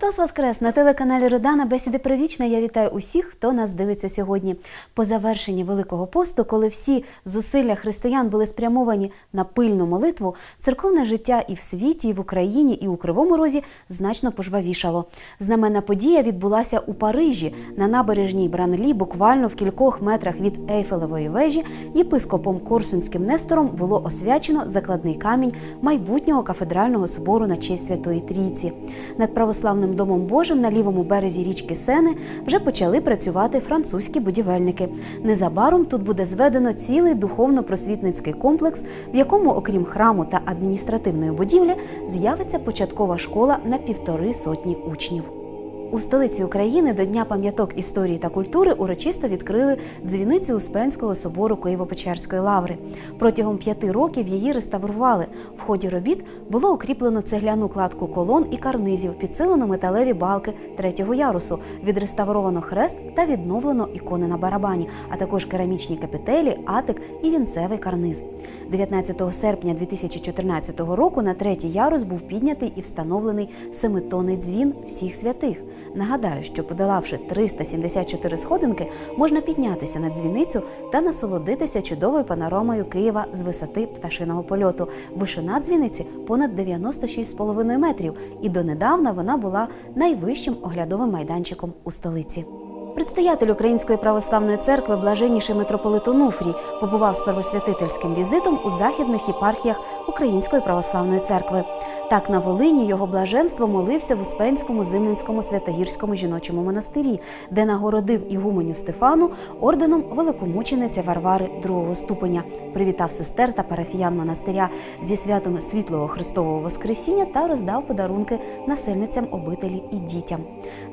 Христос Воскрес на телеканалі Родана Бесіди Привічна. Я вітаю усіх, хто нас дивиться сьогодні. По завершенні Великого посту, коли всі зусилля християн були спрямовані на пильну молитву, церковне життя і в світі, і в Україні, і у Кривому Розі значно пожвавішало. Знаменна подія відбулася у Парижі на набережній Бранлі, буквально в кількох метрах від Ейфелевої вежі. Єпископом Корсунським Нестором було освячено закладний камінь майбутнього кафедрального собору на честь Святої Трійці. Над православним домом Божим на лівому березі річки Сени вже почали працювати французькі будівельники. Незабаром тут буде зведено цілий духовно-просвітницький комплекс, в якому, окрім храму та адміністративної будівлі, з'явиться початкова школа на півтори сотні учнів. У столиці України до Дня пам'яток історії та культури урочисто відкрили дзвіницю Успенського собору Києво-Печерської лаври. Протягом п'яти років її реставрували. В ході робіт було укріплено цегляну кладку колон і карнизів, підсилено металеві балки третього ярусу, відреставровано хрест та відновлено ікони на барабані, а також керамічні капітелі, атик і вінцевий карниз. 19 серпня 2014 року на третій ярус був піднятий і встановлений семитонний дзвін всіх святих. Нагадаю, що подолавши 374 сходинки, можна піднятися на дзвіницю та насолодитися чудовою панорамою Києва з висоти пташиного польоту. Вишина дзвіниці понад 96,5 метрів, і донедавна вона була найвищим оглядовим майданчиком у столиці. Предстоятель Української православної церкви, блаженніший митрополит Онуфрій, побував з первосвятительським візитом у західних єпархіях Української православної церкви. Так, на Волині його блаженство молився в Успенському Зимненському Святогірському жіночому монастирі, де нагородив ігуменю Стефану орденом великомучениця Варвари другого ступеня, привітав сестер та парафіян монастиря зі святом світлого Христового Воскресіння та роздав подарунки насельницям обителі і дітям.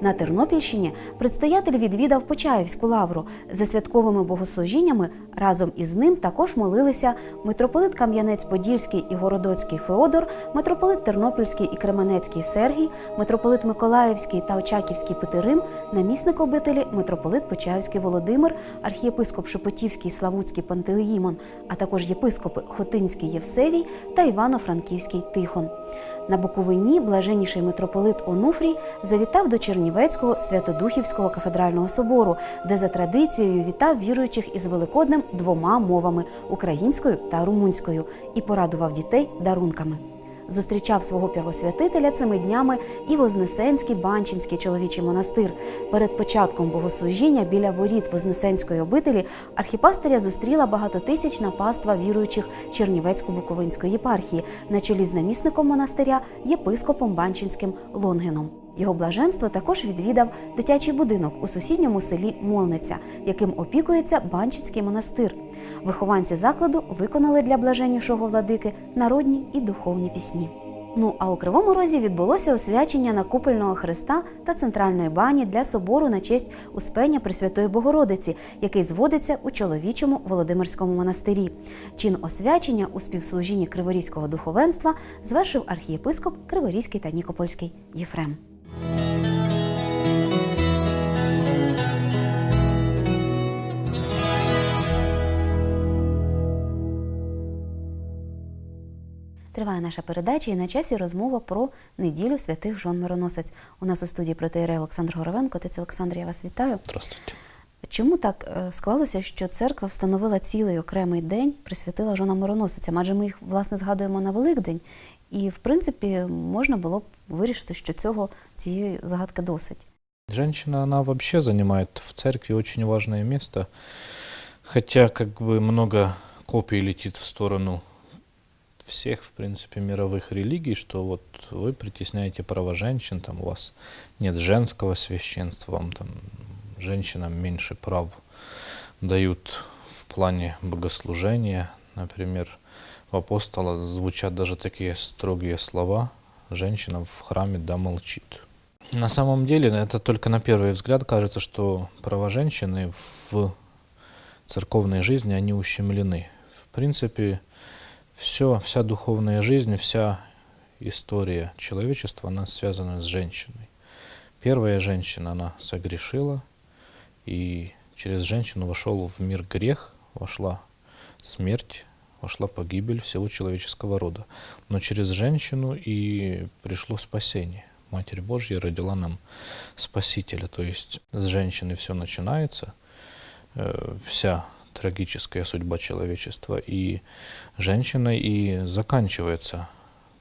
На Тернопільщині предстоятель відвідав Почаївську лавру. За святковими богослужіннями разом із ним також молилися митрополит Кам'янець-Подільський і Городоцький Феодор, митрополит Тернопільський і Кременецький Сергій, митрополит Миколаївський та Очаківський Петерим, намісник обителі митрополит Почаївський Володимир, архієпископ Шепотівський Славутський Пантелеїмон, а також єпископи Хотинський Євсевій та Івано-Франківський Тихон. На Буковині блаженніший митрополит Онуфрій завітав до Чернівецького Святодухівського кафедрального собору, де за традицією вітав віруючих із Великоднем двома мовами українською та румунською, і порадував дітей дарунками. Зустрічав свого первосвятителя цими днями і Вознесенський Банчинський чоловічий монастир. Перед початком богослужіння біля воріт Вознесенської обителі архіпастиря зустріла багатотисячна паства віруючих Чернівецько-Буковинської єпархії на чолі з намісником монастиря єпископом Банчинським Лонгеном. Його блаженство також відвідав дитячий будинок у сусідньому селі Молниця, яким опікується Банчинський монастир. Вихованці закладу виконали для блаженнішого владики народні і духовні пісні. Ну а у Кривому Розі відбулося освячення накупельного хреста та центральної бані для собору на честь Успення Пресвятої Богородиці, який зводиться у чоловічому Володимирському монастирі. Чин освячення у співслужінні Криворізького духовенства звершив архієпископ Криворізький та Нікопольський Єфрем. Триває наша передача і на часі розмова про неділю святих жон Мироносець. У нас у студії протеєрей Олександр Горовенко. Отець Олександр, я вас вітаю. Здравствуйте. Чому так е, склалося, що церква встановила цілий окремий день, присвятила жона Мироносицям? Адже ми їх власне згадуємо на Великдень, і в принципі можна було б вирішити, що цього цієї загадки досить. Женщина, она вообще занимает в церкви очень важное место, хотя как бы много копий летит в сторону всех, в принципе, мировых религий, что вот вы притесняете права женщин, там у вас нет женского священства, вам там женщинам меньше прав дают в плане богослужения. Например, апостола звучат даже такие строгие слова «женщина в храме да молчит». На самом деле, это только на первый взгляд кажется, что права женщины в церковной жизни, они ущемлены. В принципе, все, вся духовная жизнь, вся история человечества, она связана с женщиной. Первая женщина, она согрешила, и через женщину вошел в мир грех, вошла смерть, вошла погибель всего человеческого рода. Но через женщину и пришло спасение. Матерь Божья родила нам Спасителя. То есть с женщины все начинается, э, вся трагическая судьба человечества, и женщиной и заканчивается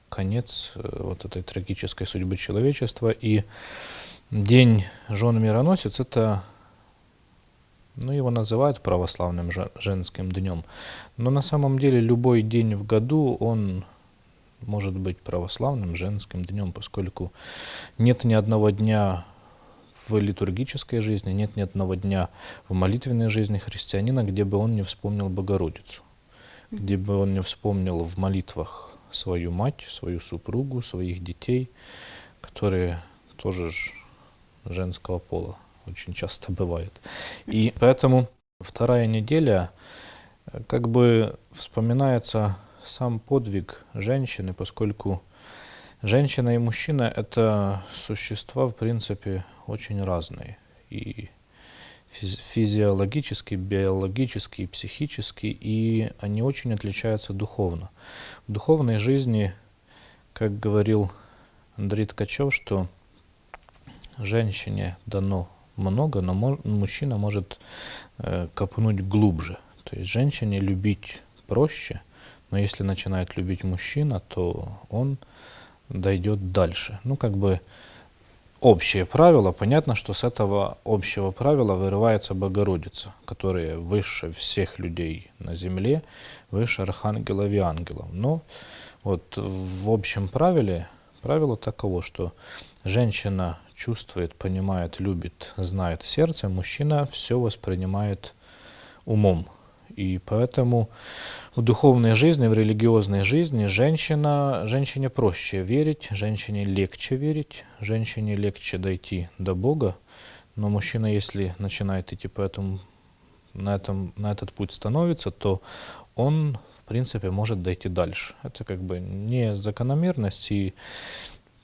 конец э, вот этой трагической судьбы человечества. И день жен мироносец это ну, его называют православным же- женским днем. Но на самом деле любой день в году, он может быть православным женским днем, поскольку нет ни одного дня в литургической жизни, нет ни одного дня в молитвенной жизни христианина, где бы он не вспомнил Богородицу, где бы он не вспомнил в молитвах свою мать, свою супругу, своих детей, которые тоже женского пола очень часто бывает. И поэтому вторая неделя э, как бы вспоминается сам подвиг женщины, поскольку женщина и мужчина – это существа, в принципе, очень разные. И физи- физиологически, биологически, психически, и они очень отличаются духовно. В духовной жизни, как говорил Андрей Ткачев, что женщине дано много, но мо- мужчина может э, копнуть глубже. То есть женщине любить проще, но если начинает любить мужчина, то он дойдет дальше. Ну, как бы общее правило, понятно, что с этого общего правила вырывается Богородица, которая выше всех людей на земле, выше архангелов и ангелов. Но вот в общем правиле, правило таково, что женщина чувствует, понимает, любит, знает сердцем, мужчина все воспринимает умом. И поэтому в духовной жизни, в религиозной жизни женщина, женщине проще верить, женщине легче верить, женщине легче дойти до Бога. Но мужчина, если начинает идти по этому, на, этом, на этот путь становится, то он, в принципе, может дойти дальше. Это как бы не закономерность, и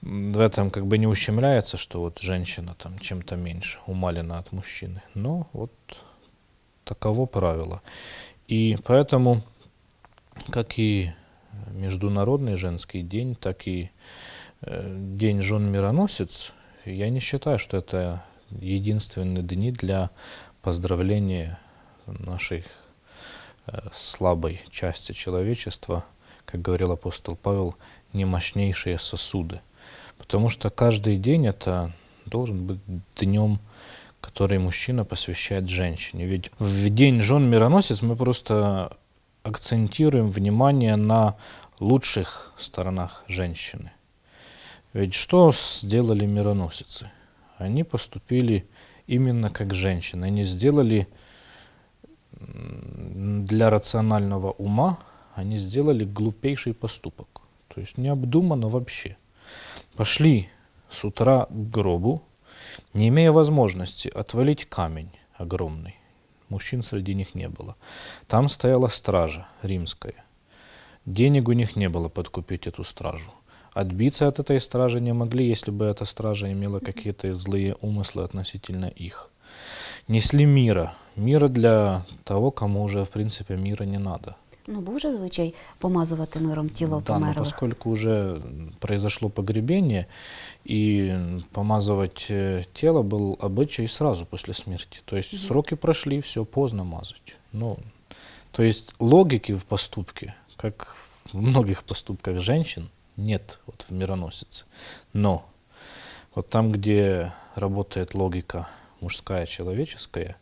в этом как бы не ущемляется, что вот женщина там чем-то меньше умалена от мужчины. Но вот таково правило. И поэтому, как и Международный женский день, так и э, День жен мироносец, я не считаю, что это единственные дни для поздравления нашей э, слабой части человечества, как говорил апостол Павел, немощнейшие сосуды. Потому что каждый день это должен быть днем который мужчина посвящает женщине. Ведь в день жен мироносец мы просто акцентируем внимание на лучших сторонах женщины. Ведь что сделали мироносицы? Они поступили именно как женщины. Они сделали для рационального ума, они сделали глупейший поступок. То есть необдуманно вообще. Пошли с утра к гробу, не имея возможности отвалить камень огромный. Мужчин среди них не было. Там стояла стража римская. Денег у них не было подкупить эту стражу. Отбиться от этой стражи не могли, если бы эта стража имела какие-то злые умыслы относительно их. Несли мира. Мира для того, кому уже, в принципе, мира не надо. Ну, був же звичай помазувати миром тіло Да, но померлих. поскольку уже произошло погребение, и помазывать тело был обычай сразу после смерти. То есть Мгм. сроки прошли, все, поздно мазать. Ну, то есть логики в поступке, как в многих поступках женщин, нет вот в мироносице. Но вот там, где работает логика мужская, человеческая,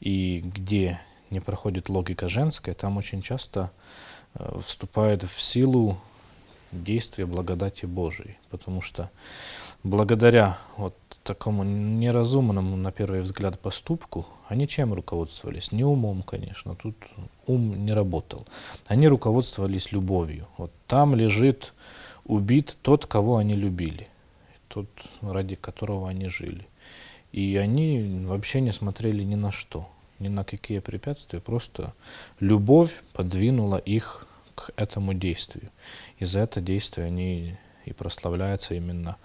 и где не проходит логика женская, там очень часто э, вступает в силу действие благодати Божией. Потому что благодаря вот такому неразумному, на первый взгляд, поступку, они чем руководствовались? Не умом, конечно, тут ум не работал. Они руководствовались любовью. Вот там лежит убит тот, кого они любили, тот, ради которого они жили. И они вообще не смотрели ни на что, ни на какие препятствия, просто любовь подвинула их к этому действию. И за это действие они и прославляются именно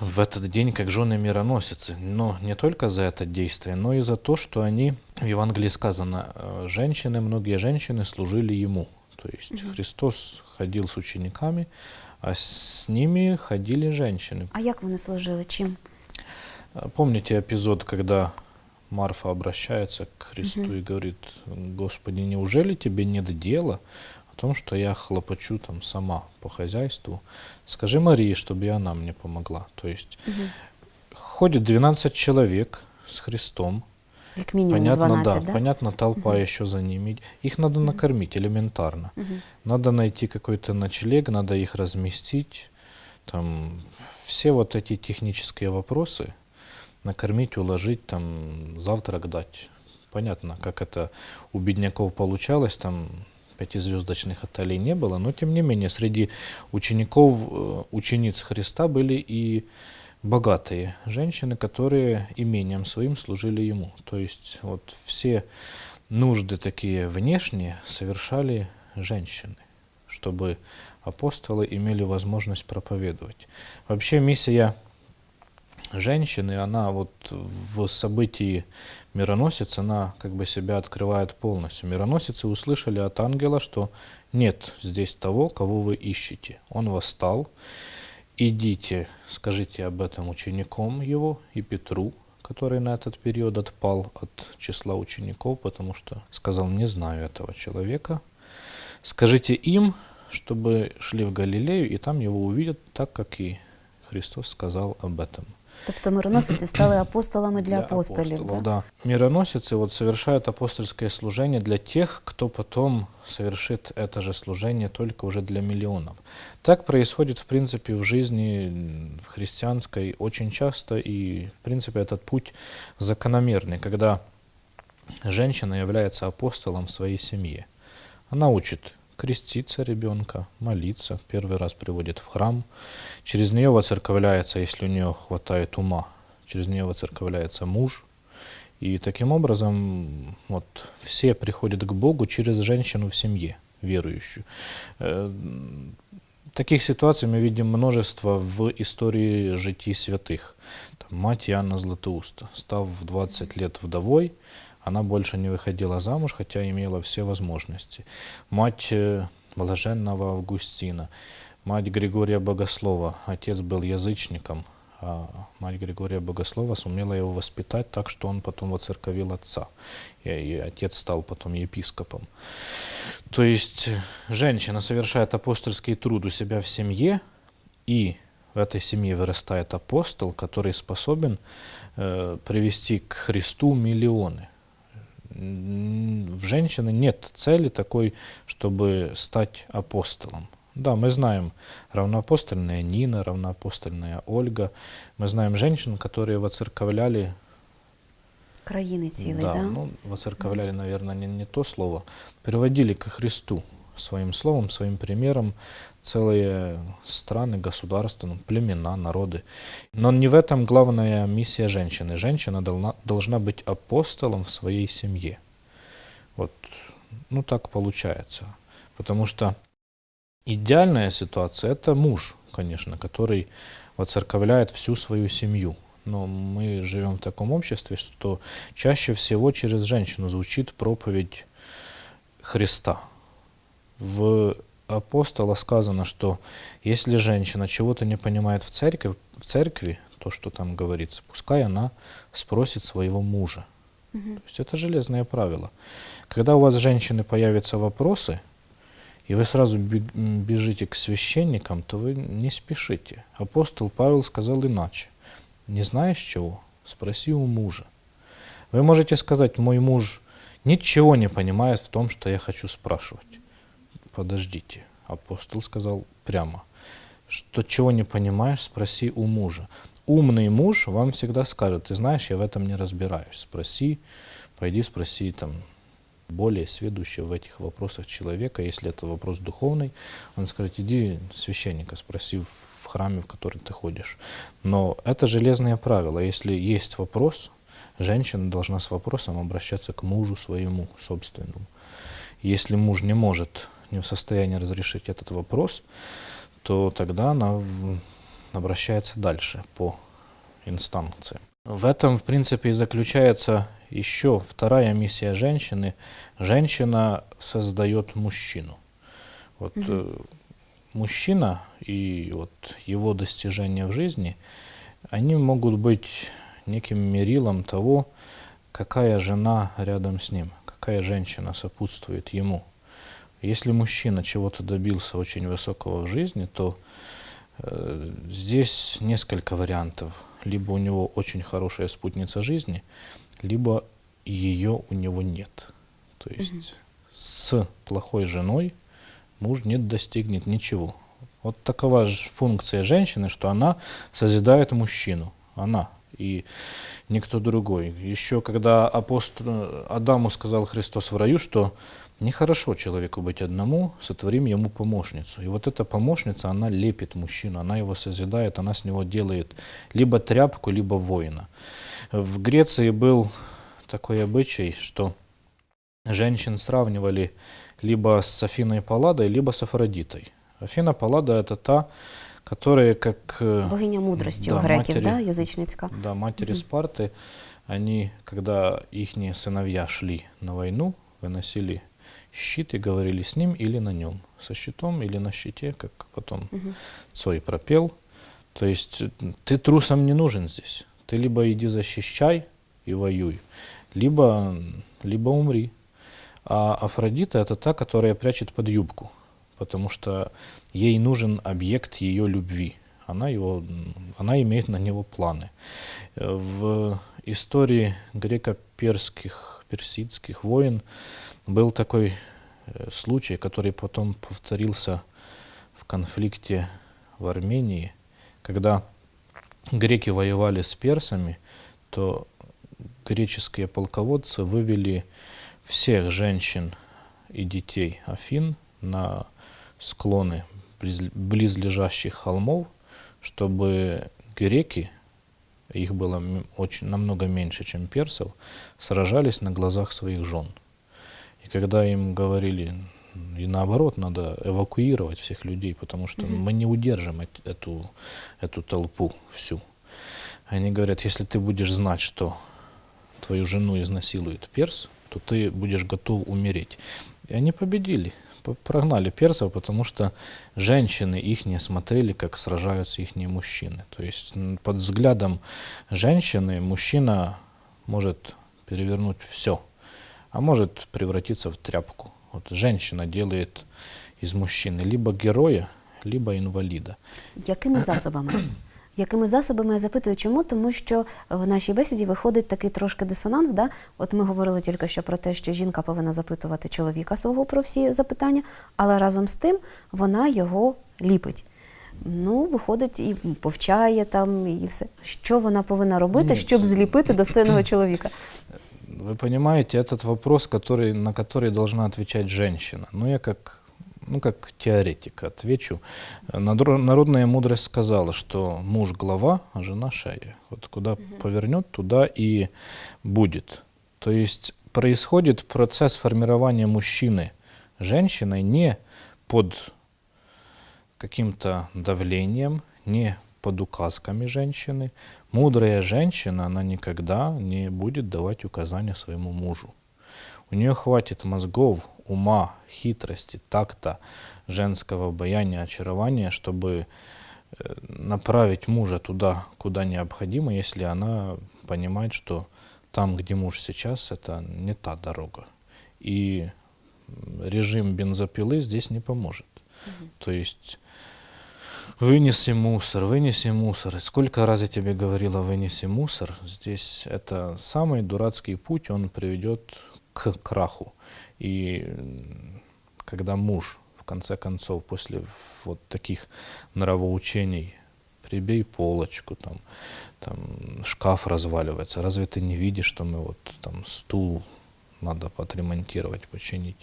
в этот день как жены мироносицы. Но не только за это действие, но и за то, что они, в Евангелии сказано, э, женщины, многие женщины служили Ему. То есть Мгм. Христос ходил с учениками, а с ними ходили женщины. А як вони служили? Чим? А Помните эпизод, когда Марфа обращается к Христу Мгм. и говорит, Господи, неужели тебе нет дела о том, что я хлопочу там сама по хозяйству? Скажи Марии, чтобы и она мне помогла. То есть Угу. ходит 12 человек с Христом, Як мінімум понятно, 12, да, да? понятно, толпа Мгм. еще за ними. Их надо накормить элементарно. Мгм. Надо найти какой-то ночлег, надо их разместить. Там все вот эти технические вопросы, накормить, уложить, там завтрак дать. Понятно, как это у бедняков получалось, там пятизвездочных отелей не было, но тем не менее среди учеников, э, учениц Христа были и богатые женщины, которые имением своим служили ему. То есть вот все нужды такие внешние совершали женщины, чтобы апостолы имели возможность проповедовать. Вообще миссия женщины, она вот в событии мироносец, она как бы себя открывает полностью. Мироносицы услышали от ангела, что нет здесь того, кого вы ищете. Он восстал. Идите, скажите об этом ученикам его и Петру, который на этот период отпал от числа учеников, потому что сказал, не знаю этого человека. Скажите им, чтобы шли в Галилею, и там его увидят, так как и Христос сказал об этом. Тобто мироносиці стали апостолами для, апостолів. апостолов, да? да. Мироносицы вот совершают апостольское служение для тех, кто потом совершит это же служение только уже для миллионов. Так происходит, в принципе, в жизни в христианской очень часто, и, в принципе, этот путь закономерный, когда женщина является апостолом своей семье. Она учит креститься ребенка, молиться, первый раз приводит в храм, через нее воцерковляется, если у нее хватает ума, через нее воцерковляется муж. И таким образом вот, все приходят к Богу через женщину в семье, верующую. Э, Таких ситуаций мы видим множество в истории житий святых. Там мать Иоанна Златоуста, став в 20 лет вдовой, она больше не выходила замуж, хотя имела все возможности. Мать э, блаженного Августина, мать Григория Богослова, отец был язычником, а мать Григория Богослова сумела его воспитать так, что он потом воцерковил отца, и, и отец стал потом епископом. То есть э, женщина совершает апостольский труд у себя в семье, и в этой семье вырастает апостол, который способен э, привести к Христу миллионы. В женщины нет цели такой, чтобы стать апостолом. Да, мы знаем равноапостольная Нина, равноапостольная Ольга. Мы знаем женщин, которые воцерковляли Країни цілий, да, да? ну, воцерковляли, наверное, не, не то слово, приводили ко Христу своим словом, своим примером целые страны, государства, ну, племена, народы. Но не в этом главная миссия женщины. Женщина должна, должна быть апостолом в своей семье. Вот, ну так получается. Потому что идеальная ситуация – это муж, конечно, который воцерковляет всю свою семью. Но мы живем в таком обществе, что чаще всего через женщину звучит проповедь Христа. В апостола сказано, что если женщина чего-то не понимает в церкви, в церкви, то, что там говорится, пускай она спросит своего мужа. Мгм. То есть это железное правило. Когда у вас, женщины, появятся вопросы, и вы сразу бежите к священникам, то вы не спешите. Апостол Павел сказал иначе. Не знаешь чего? Спроси у мужа. Вы можете сказать, мой муж ничего не понимает в том, что я хочу спрашивать. Подождите. Апостол сказал прямо, что чего не понимаешь, спроси у мужа. Умный муж вам всегда скажет, ты знаешь, я в этом не разбираюсь. Спроси, пойди спроси там более сведущего в этих вопросах человека, если это вопрос духовный, он скажет, иди священника спроси в храме, в который ты ходишь. Но это железное правило. Если есть вопрос, женщина должна с вопросом обращаться к мужу своему, собственному. Если муж не может, не в состоянии разрешить этот вопрос, то тогда она обращается дальше по инстанции. В этом, в принципе, и заключается еще вторая миссия женщины. Женщина создает мужчину. Вот э, мужчина и вот его достижения в жизни, они могут быть неким мерилом того, какая жена рядом с ним, какая женщина сопутствует ему. Если мужчина чего-то добился очень высокого в жизни, то э, здесь несколько вариантов. Либо у него очень хорошая спутница жизни, либо ее у него нет. То есть с плохой женой муж не достигнет ничего. Вот такова же функция женщины, что она созидает мужчину. Она и никто другой. Еще когда апостол Адаму сказал Христос в раю, что нехорошо человеку быть одному, сотворим ему помощницу. И вот эта помощница, она лепит мужчину, она его созидает, она с него делает либо тряпку, либо воина. В Греции был такой обычай, что женщин сравнивали либо с Афиной Палладой, либо с Афродитой. Афина Паллада – это та, которая как... э, Богиня мудрості да, у греків, матері- да, язичницька. Да, матери Спарты, они, когда их сыновья шли на войну, выносили щит и говорили с ним или на нем. Со щитом или на щите, как потом Мгм. Цой пропел. То есть э, ты трусом не нужен здесь. Ты либо иди защищай и воюй, либо, либо умри. А Афродита это та, которая прячет под юбку, потому что ей нужен объект ее любви. Она, его, она имеет на него планы. Э, В истории греко-перских, персидских войн был такой случай, который потом повторился в конфликте в Армении, когда греки воевали с персами, то греческие полководцы вывели всех женщин и детей Афин на склоны близ- близлежащих холмов, чтобы греки, их было очень, намного меньше, чем персов, сражались на глазах своих жен. И когда им говорили, и наоборот, надо эвакуировать всех людей, потому что Мгм. мы не удержим эт- эту, эту толпу всю. Они говорят, если ты будешь знать, что твою жену изнасилует перс, то ты будешь готов умереть. И они победили, по- прогнали персов, потому что женщины их не смотрели, как сражаются их мужчины. То есть под взглядом женщины мужчина может перевернуть все, а может превратиться в тряпку. Вот женщина делает из мужчины либо героя, либо инвалида. Якими засобами? Якими засобами я запитую, чому? Тому що в нашій бесіді виходить такий трошки дисонанс. Да? От ми говорили тільки що про те, що жінка повинна запитувати чоловіка свого про всі запитання, але разом з тим вона його ліпить. Ну, виходить і повчає там, і все. Що вона повинна робити, Ні. щоб зліпити достойного чоловіка? Вы понимаете, этот вопрос, который, на который должна отвечать женщина. Ну, я как, ну, как теоретик отвечу. Народная мудрость сказала, что муж глава, а жена шея. Вот куда повернет, туда и будет. То есть происходит процесс формирования мужчины женщиной не под каким-то давлением, не под указками женщины. Мудрая женщина, она никогда не будет давать указания своему мужу. У нее хватит мозгов, ума, хитрости, такта, женского обаяния, очарования, чтобы э, направить мужа туда, куда необходимо, если она понимает, что там, где муж сейчас, это не та дорога. И режим бензопилы здесь не поможет. То есть вынеси мусор, вынеси мусор. Сколько раз я тебе говорила, вынеси мусор. Здесь это самый дурацкий путь, он приведет к краху. И когда муж, в конце концов, после вот таких нравоучений, прибей полочку, там, там шкаф разваливается. Разве ты не видишь, что мы вот там стул надо подремонтировать, починить.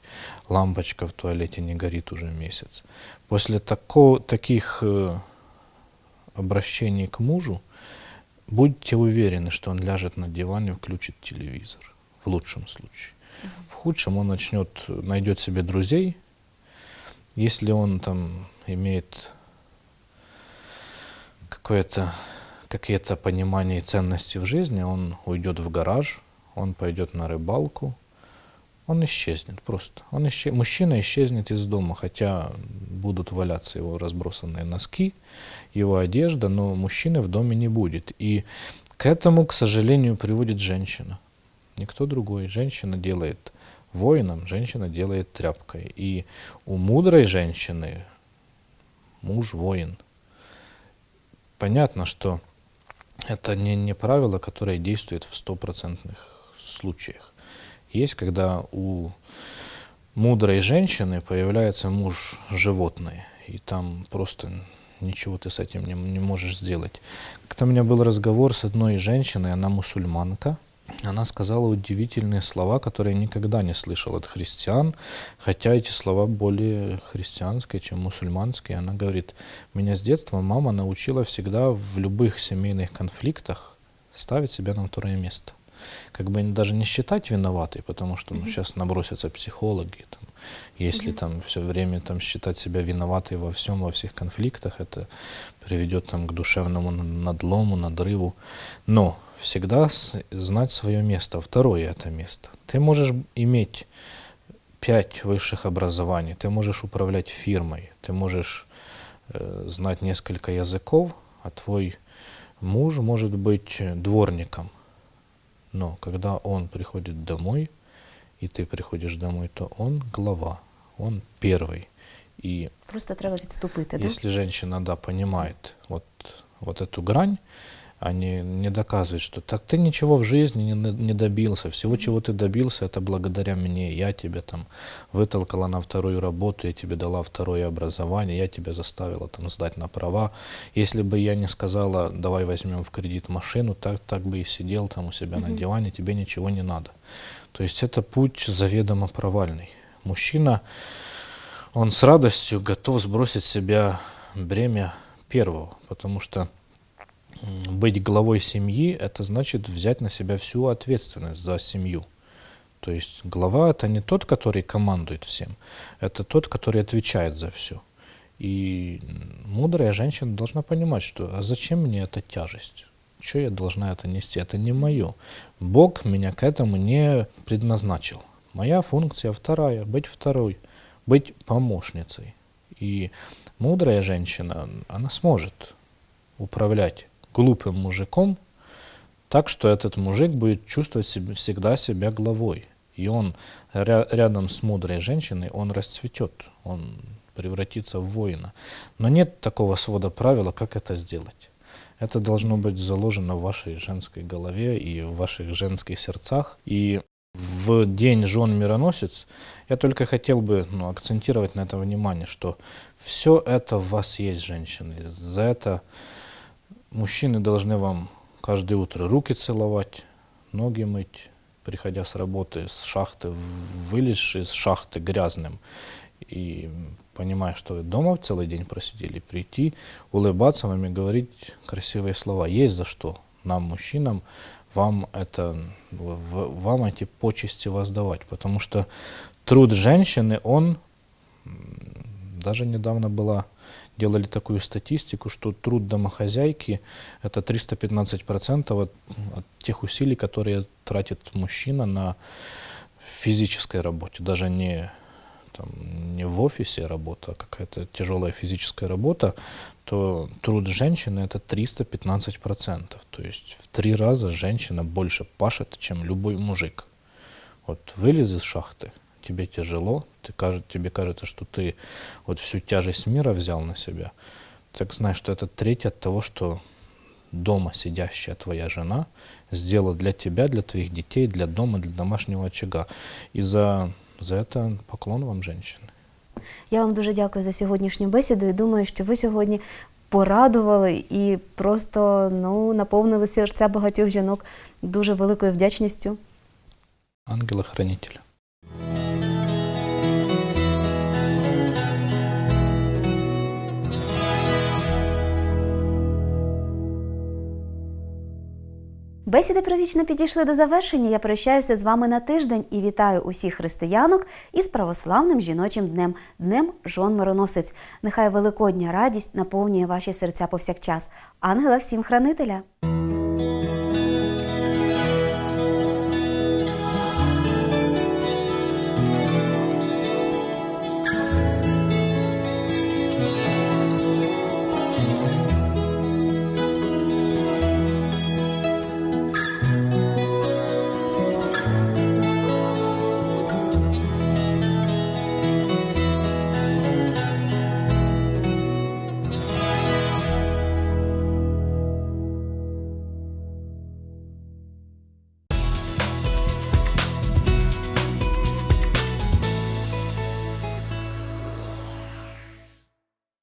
Лампочка в туалете не горит уже месяц. После тако, таких э, обращений к мужу, будьте уверены, что он ляжет на диван и включит телевизор. В лучшем случае. В худшем он начнет, найдет себе друзей. Если он там имеет какое-то какие-то понимания и ценности в жизни, он уйдет в гараж, он пойдет на рыбалку, он исчезнет просто. Он исче- Мужчина исчезнет из дома, хотя будут валяться его разбросанные носки, его одежда, но мужчины в доме не будет. И к этому, к сожалению, приводит женщина. Никто другой. Женщина делает воином, женщина делает тряпкой. И у мудрой женщины муж воин. Понятно, что это не, не правило, которое действует в стопроцентных случаях. Есть, когда у мудрой женщины появляется муж животное, и там просто ничего ты с этим не, не можешь сделать. Как-то у меня был разговор с одной женщиной, она мусульманка, она сказала удивительные слова, которые я никогда не слышал от христиан, хотя эти слова более христианские, чем мусульманские. Она говорит, меня с детства мама научила всегда в любых семейных конфликтах ставить себя на второе место. Как бы даже не считать виноватой, потому что ну, сейчас набросятся психологи. Там, если там все время там, считать себя виноватой во всем, во всех конфликтах, это приведет там, к душевному надлому, надрыву. Но всегда знать свое место, второе это место. Ты можешь иметь пять высших образований, ты можешь управлять фирмой, ты можешь э, знать несколько языков, а твой муж может быть дворником. Но когда он приходит домой, и ты приходишь домой, то он глава, он первый. И Просто треба відступити, да? если женщина, да, понимает вот, вот эту грань, а не, доказывает, что так ты ничего в жизни не, не добился, всего, чего ты добился, это благодаря мне, я тебя там вытолкала на вторую работу, я тебе дала второе образование, я тебя заставила там сдать на права. Если бы я не сказала, давай возьмем в кредит машину, так, так бы и сидел там у себя на диване, тебе ничего не надо. То есть это путь заведомо провальный. Мужчина, он с радостью готов сбросить с себя бремя первого, потому что быть главой семьи – это значит взять на себя всю ответственность за семью. То есть глава – это не тот, который командует всем, это тот, который отвечает за все. И мудрая женщина должна понимать, что а зачем мне эта тяжесть? Что я должна это нести? Это не мое. Бог меня к этому не предназначил. Моя функция вторая – быть второй, быть помощницей. И мудрая женщина, она сможет управлять глупым мужиком так, что этот мужик будет чувствовать себе, всегда себя главой. И он ря- рядом с мудрой женщиной, он расцветет, он превратится в воина. Но нет такого свода правила, как это сделать. Это должно быть заложено в вашей женской голове и в ваших женских сердцах. И в день жен мироносец я только хотел бы ну, акцентировать на это внимание, что все это в вас есть, женщины. За это мужчины должны вам каждое утро руки целовать, ноги мыть, приходя с работы, с шахты, вылезши с шахты грязным. И понимая, что вы дома целый день просидели, прийти, улыбаться вам и говорить красивые слова. Есть за что нам, мужчинам, вам это, вам эти почести воздавать. Потому что труд женщины, он даже недавно была, делали такую статистику, что труд домохозяйки это 315% от, от тех усилий, которые тратит мужчина на физической работе, даже не там, не в офисе работа, а какая-то тяжелая физическая работа, то труд женщины это 315%. То есть в три раза женщина больше пашет, чем любой мужик. Вот вылез из шахты, тебе тяжело, ты, кажет, тебе кажется, что ты вот всю тяжесть мира взял на себя. Так знаешь, что это треть от того, что дома сидящая твоя жена сделала для тебя, для твоих детей, для дома, для домашнего очага. И за, за это поклон вам, женщины. Я вам дуже дякую за сьогоднішню бесіду і думаю, що ви сьогодні порадували і просто ну, наповнили серця багатьох жінок дуже великою вдячністю. Ангела-хранителя. Бесіди привічно підійшли до завершення. Я прощаюся з вами на тиждень і вітаю усіх християнок із православним жіночим днем, днем жон мироносець. Нехай великодня радість наповнює ваші серця повсякчас. Ангела всім хранителя!